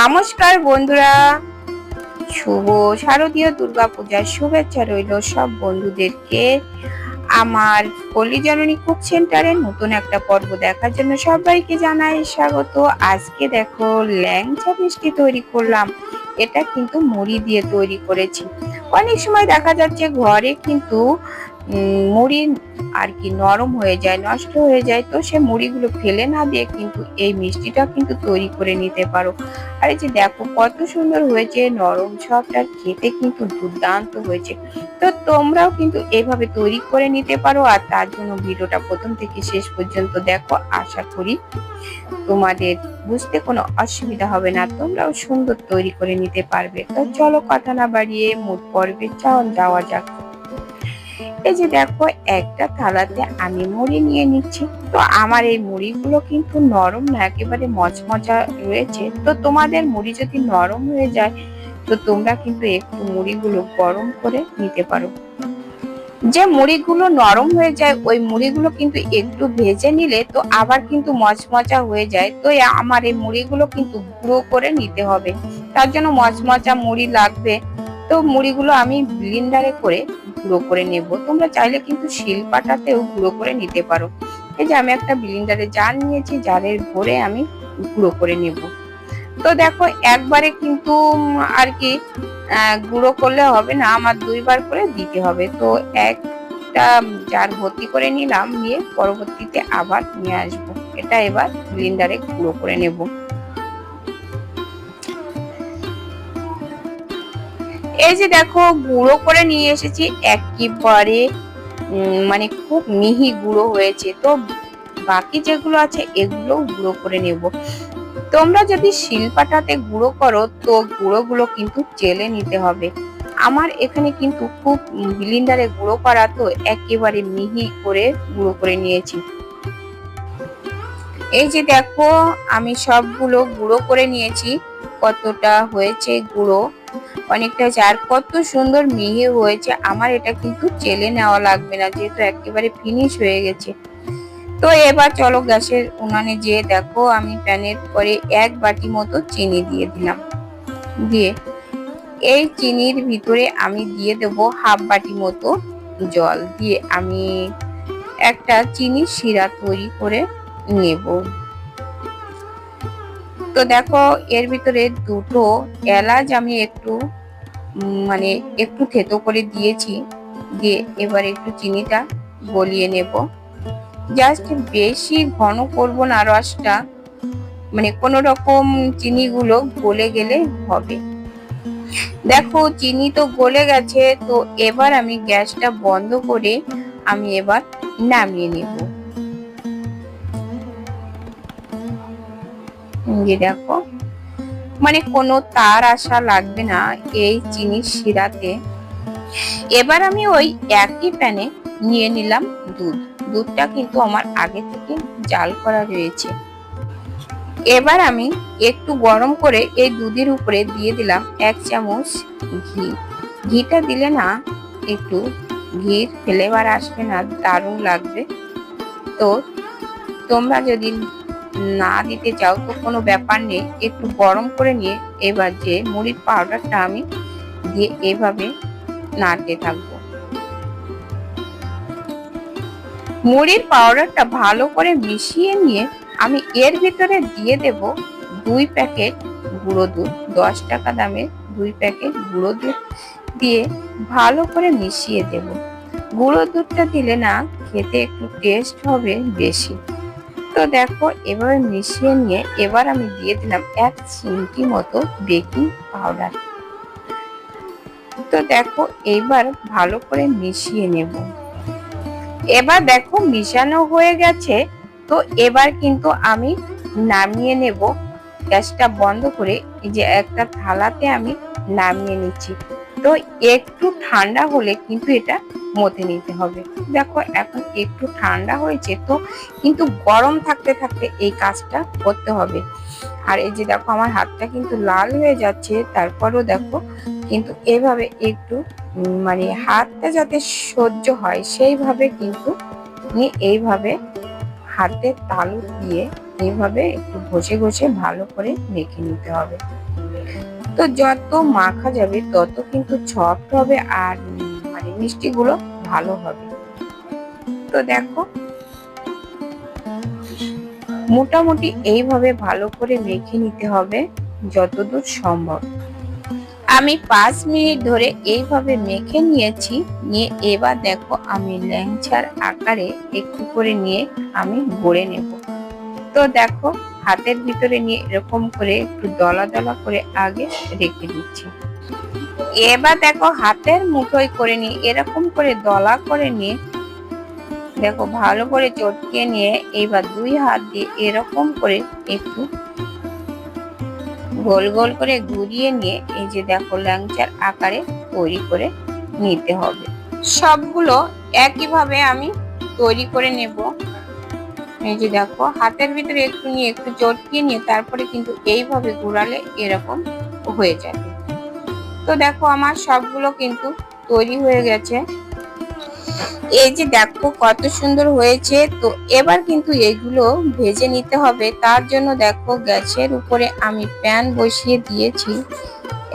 নমস্কার বন্ধুরা। শুভ শারদীয় দুর্গা পূজার শুভেচ্ছা রইল সব বন্ধুদেরকে। আমার পল্লী জননী কুক সেন্টারে নতুন একটা পর্ব দেখার জন্য সবাইকে জানাই স্বাগত। আজকে দেখো ল্যাংচা মিষ্টি তৈরি করলাম। এটা কিন্তু মুড়ি দিয়ে তৈরি করেছি। অনেক সময় দেখা যাচ্ছে ঘরে কিন্তু মুড়ি আর কি নরম হয়ে যায়, নষ্ট হয়ে যায়, তো সে মুড়িগুলো ফেলে না দিয়ে কিন্তু এই মিষ্টিটা কিন্তু তৈরি করে নিতে পারো। আর এই যে দেখো, কত সুন্দর হয়েছে, নরম আর খেতে কিন্তু দুর্দান্ত হয়েছে। তো তোমরাও কিন্তু এইভাবে তৈরি করে নিতে পারো আর তার জন্য ভিডিওটা প্রথম থেকে শেষ পর্যন্ত দেখো, আশা করি তোমাদের বুঝতে কোনো অসুবিধা হবে না, তোমরাও সুন্দর তৈরি করে নিতে পারবে। তো চলো কথা না বাড়িয়ে মোট পর্বে চাও যাওয়া যাক। যে দেখো, একটা থালাতে আমি মুড়ি নিয়ে নিচ্ছি। তো আমার এই মুড়িগুলো কিন্তু নরম না, একেবারে মচমচা রয়েছে। তো তোমাদের মুড়ি যদি নরম হয়ে যায়, তো তোমরা কিন্তু একটু মুড়িগুলো গরম করে নিতে পারো। যে মুড়িগুলো নরম হয়ে যায়, ওই মুড়িগুলো কিন্তু একটু ভেজে নিলে তো আবার কিন্তু মচমচা হয়ে যায়। তো আমার এই মুড়িগুলো কিন্তু গুঁড়ো করে নিতে হবে। তার জন্য মচমচা মুড়ি লাগবে। তো মুড়িগুলো আমি ব্লিন্ডারে করে গুঁড়ো করে নেব। তোমরা চাইলে কিন্তু শিলপাটাতেও গুঁড়ো করে নিতে পারো। এই যে আমি একটা ব্লিন্ডারে জার নিয়েছি, জারের ভরে আমি গুঁড়ো করে নেব। তো দেখো একবারে কিন্তু আর কি গুঁড়ো করলে হবে না, আমার দুইবার করে দিতে হবে। তো একটা জার ভর্তি করে নিলাম, নিয়ে পরবর্তীতে আবার নিয়ে আসব। এটা এবার ব্লিন্ডারে গুঁড়ো করে নেব। এই যে দেখো, গুঁড়ো করে নিয়ে এসেছি, একেবারে মানে খুব মিহি গুঁড়ো হয়েছে। তো বাকি যেগুলো আছে এগুলো গুঁড়ো করে নেব। তোমরা যদি শিলপাটাতে গুঁড়ো করো, তো গুঁড়োগুলো কিন্তু চেলে নিতে হবে। আমার এখানে কিন্তু খুব ব্লিন্ডারে গুঁড়ো করা, তো একেবারে মিহি করে গুঁড়ো করে নিয়েছি। এই যে দেখো, আমি সবগুলো গুঁড়ো করে নিয়েছি। কতটা হয়েছে গুঁড়ো? অনেকটা হয়েছে আর কত সুন্দর মিহি হয়েছে, আমার এটা কিন্তু চেলে নেওয়া লাগবে না, যেহেতু একেবারে ফিনিশ হয়ে গেছে। তো এবার চলো গ্যাসের উনানে যেয়ে দেখো, আমি প্যানের পরে এক বাটি মতো চিনি দিয়ে দিলাম। দিয়ে এই চিনির ভিতরে আমি দিয়ে দেব হাফ বাটি মতো জল। দিয়ে আমি একটা চিনির শিরা তৈরি করে নেব। তো দেখো, এর ভিতরে দুটো এলাচ আমি একটু মানে একটু থেতো করে দিয়েছি, দিয়ে এবার একটু চিনিটা গলিয়ে নেব। জাস্ট বেশি ঘন করব না রসটা মানে কোনো রকম চিনিগুলো গলে গেলে হবে। দেখো, চিনি তো গলে গেছে, তো এবার আমি গ্যাসটা বন্ধ করে আমি এবার নামিয়ে নেব। যে দেখো। মানে কোনো তার আশা লাগবে না এই চিনির শিরাতে। এবার আমি ওই একই প্যানে নিয়ে নিলাম দুধ। দুধটা কিন্তু আমার আগে থেকে জাল করা রয়েছে। এবার আমি একটু গরম করে এই দুধের উপরে দিয়ে দিলাম এক চামচ ঘি। ঘিটা দিলে না একটু ঘির ফ্লেভার আসবে না, দারুণ লাগবে। তো তোমরা যদি না দিতে চাও তো কোনো ব্যাপার নেই। একটু গরম করে নিয়ে এবার যে মুড়ির পাউডারটা আমি দিয়ে এভাবে নাড়তে থাকব। মুড়ির পাউডারটা ভালো করে মিশিয়ে নিয়ে আমি এর ভিতরে দিয়ে দেব দুই প্যাকেট গুঁড়ো দুধ, দশ টাকা দামের দুই প্যাকেট গুঁড়ো দুধ দিয়ে ভালো করে মিশিয়ে দেব। গুঁড়ো দুধটা দিলে না খেতে একটু টেস্ট হবে বেশি। তো দেখো, এভাবে মিশিয়ে নিয়ে এবার আমি দিয়ে দিলাম এক চিমটি মতো বেকিং পাউডার। তো দেখো, এইবার ভালো করে মিশিয়ে নেব। এবার দেখো, মিশানো হয়ে গেছে। তো এবার কিন্তু আমি নামিয়ে নেব। গ্যাসটা বন্ধ করে যে একটা থালাতে আমি নামিয়ে নিচ্ছি। তো একটু ঠান্ডা হলে কিন্তু এটা মতে নিতে হবে। দেখো, এখন একটু ঠান্ডা হয়েছে তো কিন্তু গরম থাকতে থাকতে এই কাজটা করতে হবে। আর এই যে দেখো, আমার হাতটা কিন্তু লাল হয়ে যাচ্ছে, তারপরও দেখো, কিন্তু এভাবে একটু মানে হাতটা যাতে সহ্য হয়, সেইভাবে কিন্তু আমি এইভাবে হাতে তালু দিয়ে এইভাবে একটু ঘষে ঘষে ভালো করে মেখে নিতে হবে। তো যত মাখা যাবে, তত কিন্তু সফট হবে আর মিষ্টিগুলো ভালো হবে। তো দেখো, মোটামুটি এইভাবে ভালো করে মেখে নিতে হবে যতদূর সম্ভব। আমি পাঁচ মিনিট ধরে এইভাবে মেখে নিয়েছি, নিয়ে এবার দেখো আমি ল্যাংচার আকারে একটু করে নিয়ে আমি গড়ে নেব। তো দেখো, হাতের ভিতরে নিয়ে এরকম করে একটু দলা দলা করে আগে রেখে দিচ্ছি। এবার দেখো হাতের মুঠোয় করে নিয়ে, এরকম করে দলা করে নিয়ে, দেখো ভালো করে চটকে নিয়ে এবার দুই হাত দিয়ে এরকম করে একটু গোল গোল করে ঘুরিয়ে নিয়ে এই যে দেখো ল্যাংচার আকারে তৈরি করে নিতে হবে। সবগুলো একইভাবে আমি তৈরি করে নেব। এই যে দেখো হাতের ভিতরে একটু নিয়ে একটু চটকিয়ে নিয়ে তারপরে কিন্তু এইভাবে ঘোরালে এরকম হয়ে যাবে। তো দেখো আমার সবগুলো কিন্তু তৈরি হয়ে গেছে। এই যে দেখো কত সুন্দর হয়েছে। তো এবার কিন্তু এগুলো ভেজে নিতে হবে। তার জন্য দেখো গ্যাসের উপরে আমি প্যান বসিয়ে দিয়েছি।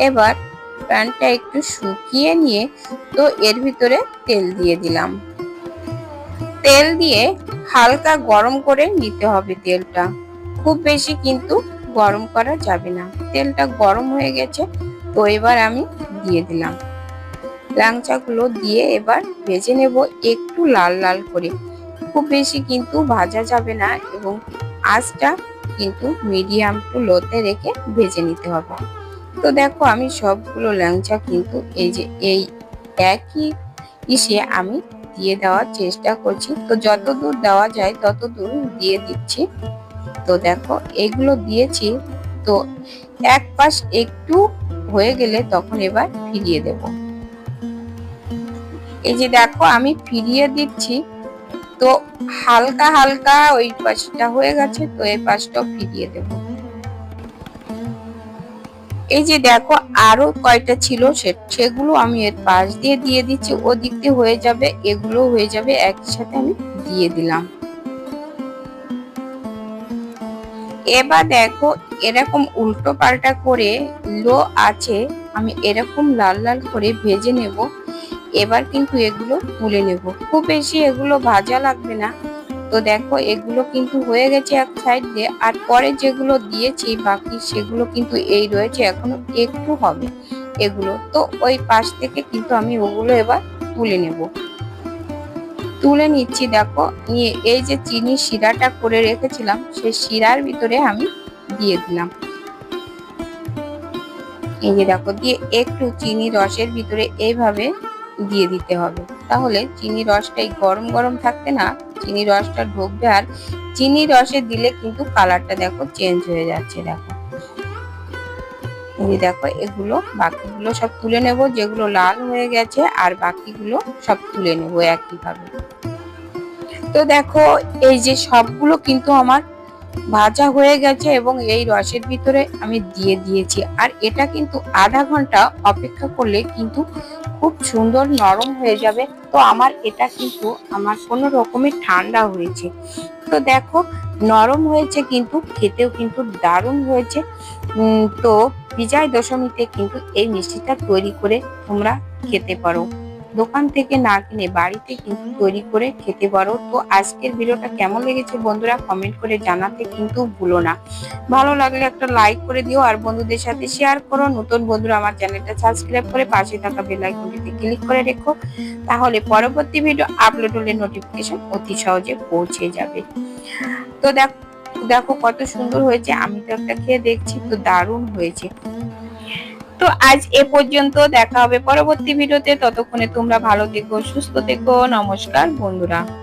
এবার প্যানটা একটু শুকিয়ে নিয়ে তো এর ভিতরে তেল দিয়ে দিলাম। তেল দিয়ে হালকা গরম করে নিতে হবে তেলটা। খুব বেশি কিন্তু গরম করা যাবে না। তেলটা গরম হয়ে গেছে। তো এবার আমি দিয়ে দিলাম। লাংচাগুলো দিয়ে এবার ভেজে নেব একটু লাল লাল করে। খুব বেশি কিন্তু ভাজা যাবে না এবং আঁচটা কিন্তু মিডিয়াম টু লোতে রেখে ভেজে নিতে হবে। তো দেখো আমি সবগুলো ল্যাংচা কিন্তু এই যে এই একই ইসে আমি দিয়ে দেওয়ার চেষ্টা করছি। তো যত দূর দেওয়া যায় তত দূর দিয়ে দিচ্ছি। তো দেখো এগুলো দিয়েছি। তো এক পাশ একটু হয়ে গেলে তখন এবার ফিরিয়ে দেবো। এই যে দেখো, আমি ফিরিয়ে দিচ্ছি। তো হালকা হালকা ওই পাশটা হয়ে গেছে, তো এই পাশটাও ফিরিয়ে দেব। এই যে দেখো, আরও কয়টা ছিল সেগুলো আমি এর পাশ দিয়ে দিয়ে দিচ্ছি। ও দিক দিয়ে হয়ে যাবে এগুলো হয়ে যাবে একসাথে আমি দিয়ে দিলাম। এবার দেখো এরকম উল্টো পাল্টা করে লো আছে, আমি এরকম লাল লাল করে ভেজে নেব। এবার কিন্তু এগুলো তুলে নেব। খুব বেশি এগুলো ভাজা লাগবে না। তো দেখো এগুলো কিন্তু হয়ে গেছে এক সাইড দিয়ে আর পরে যেগুলো দিয়েছি বাকি সেগুলো কিন্তু এই রয়েছে, এখনও একটু হবে এগুলো। তো ওই পাশ থেকে কিন্তু আমি ওগুলো এবার তুলে নেব। তুলে নিচ্ছি, দেখো। নিয়ে এই যে চিনি শিরাটা করে রেখেছিলাম, সেই শিরার ভিতরে আমি দিয়ে দিলাম। এই যে দেখো, দিয়ে একটু চিনি রসের ভিতরে এইভাবে দিয়ে দিতে হবে। তাহলে চিনি রসটাই গরম গরম থাকতে না, চিনি রসটা ঢুকবে আর চিনি রসে দিলে কিন্তু কালারটা দেখো চেঞ্জ হয়ে যাচ্ছে, দেখো। দেখো, এগুলো, বাকিগুলো সব তুলে নেব, যেগুলো লাল হয়ে গেছে আর বাকিগুলো সব তুলে নেব একইভাবে। তো দেখো, এই যে সবগুলো কিন্তু আমার ভাজা হয়ে গেছে এবং এই রসের ভিতরে আমি দিয়ে দিয়েছি। আর এটা কিন্তু আধা ঘণ্টা অপেক্ষা করলে কিন্তু খুব সুন্দর নরম হয়ে যাবে। তো আমার এটা কিন্তু আমার কোনো রকমের ঠান্ডা হয়েছে। তো দেখো, নরম হয়েছে কিন্তু, খেতেও কিন্তু দারুণ হয়েছে। তো বিজয় দশমীতে কিন্তু এই মিষ্টিটা তৈরি করে তোমরা খেতে পারো। দোকান থেকে না কিনে বাড়িতে কিন্তু তৈরি করে খেতে পারো। তো আজকের ভিডিওটা কেমন লেগেছে বন্ধুরা কমেন্ট করে জানাতে কিন্তু ভুলো না। ভালো লাগলে একটা লাইক করে দিও আর বন্ধুদের সাথে শেয়ার করো। নতুন বন্ধুরা আমার চ্যানেলটা সাবস্ক্রাইব করে পাশে থাকা বেল আইকনটিতে ক্লিক করে রেখো। তাহলে পরবর্তী ভিডিও আপলোড হলে নোটিফিকেশন অতি সহজে পৌঁছে যাবে। তো দেখো দেখো কত সুন্দর হয়েছে। আমি তো একটা খেয়ে দেখছি, তো দারুণ হয়েছে। তো আজ এ পর্যন্ত দেখা হবে পরবর্তী ভিডিওতে। ততক্ষণে তোমরা ভালো থেকো, সুস্থ থেকো। নমস্কার বন্ধুরা।